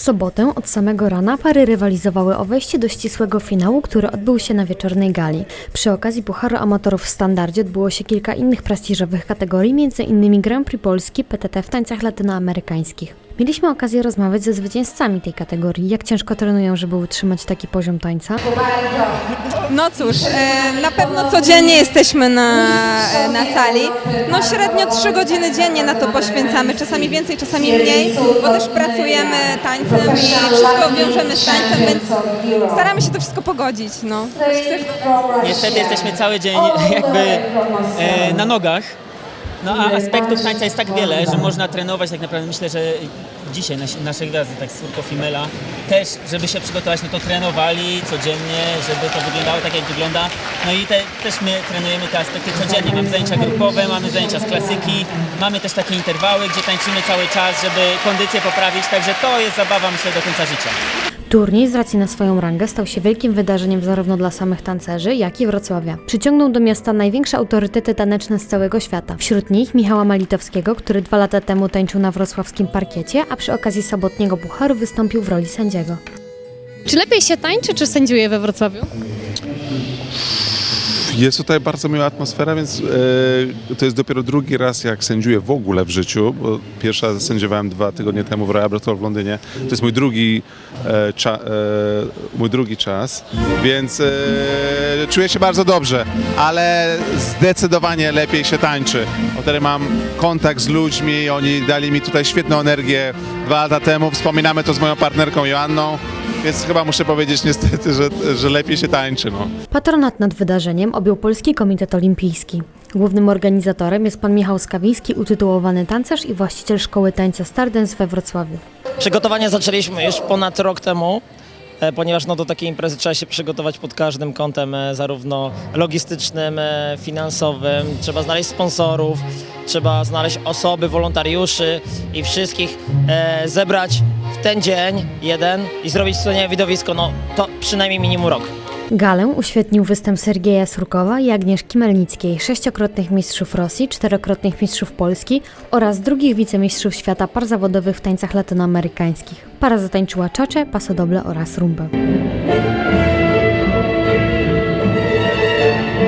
sobotę od samego rana pary rywalizowały o wejście do ścisłego finału, który odbył się na wieczornej gali. Przy okazji Pucharu Amatorów w standardzie odbyło się kilka innych prestiżowych kategorii, m.in. Grand Prix Polski PTT w tańcach latynoamerykańskich. Mieliśmy okazję rozmawiać ze zwycięzcami tej kategorii, jak ciężko trenują, żeby utrzymać taki poziom tańca. No cóż, e, na pewno codziennie jesteśmy na, e, na sali. No średnio 3 godziny dziennie na to poświęcamy, czasami więcej, czasami mniej, bo też pracujemy tańcem i wszystko wiążemy z tańcem, więc staramy się to wszystko pogodzić. No. Niestety jesteśmy cały dzień jakby e, na nogach. No a aspektów tańca jest tak wiele, że można trenować tak naprawdę. Myślę, że dzisiaj nasi, nasze gwiazdy, tak Surko Fimela, też, żeby się przygotować, no to trenowali codziennie, żeby to wyglądało tak, jak wygląda. No i te, też my trenujemy te aspekty codziennie. Mamy zajęcia grupowe, mamy zajęcia z klasyki, mamy też takie interwały, gdzie tańczymy cały czas, żeby kondycję poprawić. Także to jest zabawa, myślę, do końca życia. Turniej z racji na swoją rangę stał się wielkim wydarzeniem zarówno dla samych tancerzy, jak i Wrocławia. Przyciągnął do miasta największe autorytety taneczne z całego świata. Wśród Michała Malitowskiego, który dwa lata temu tańczył na wrocławskim parkiecie, a przy okazji sobotniego pucharu wystąpił w roli sędziego. Czy lepiej się tańczy, czy sędziuje we Wrocławiu? Jest tutaj bardzo miła atmosfera, więc e, to jest dopiero drugi raz, jak sędziuję w ogóle w życiu, bo pierwsza sędziowałem dwa tygodnie temu w Royal Bristol w Londynie. To jest mój drugi, e, cza, e, mój drugi czas, więc e, czuję się bardzo dobrze, ale zdecydowanie lepiej się tańczy. Bo teraz mam kontakt z ludźmi, oni dali mi tutaj świetną energię dwa lata temu. Wspominamy to z moją partnerką Joanną, więc chyba muszę powiedzieć niestety, że, że lepiej się tańczy. No. Patronat nad wydarzeniem objął Polski Komitet Olimpijski. Głównym organizatorem jest pan Michał Skawiński, utytułowany tancerz i właściciel szkoły tańca Stardance we Wrocławiu. Przygotowania zaczęliśmy już ponad rok temu, e, ponieważ no, do takiej imprezy trzeba się przygotować pod każdym kątem, e, zarówno logistycznym, e, finansowym. Trzeba znaleźć sponsorów, trzeba znaleźć osoby, wolontariuszy i wszystkich e, zebrać w ten dzień jeden i zrobić wspaniałe widowisko. No to przynajmniej minimum rok. Galę uświetnił występ Sergieja Surkowa i Agnieszki Melnickiej, sześciokrotnych mistrzów Rosji, czterokrotnych mistrzów Polski oraz drugich wicemistrzów świata par zawodowych w tańcach latynoamerykańskich. Para zatańczyła czocze, pasodoble oraz rumbę.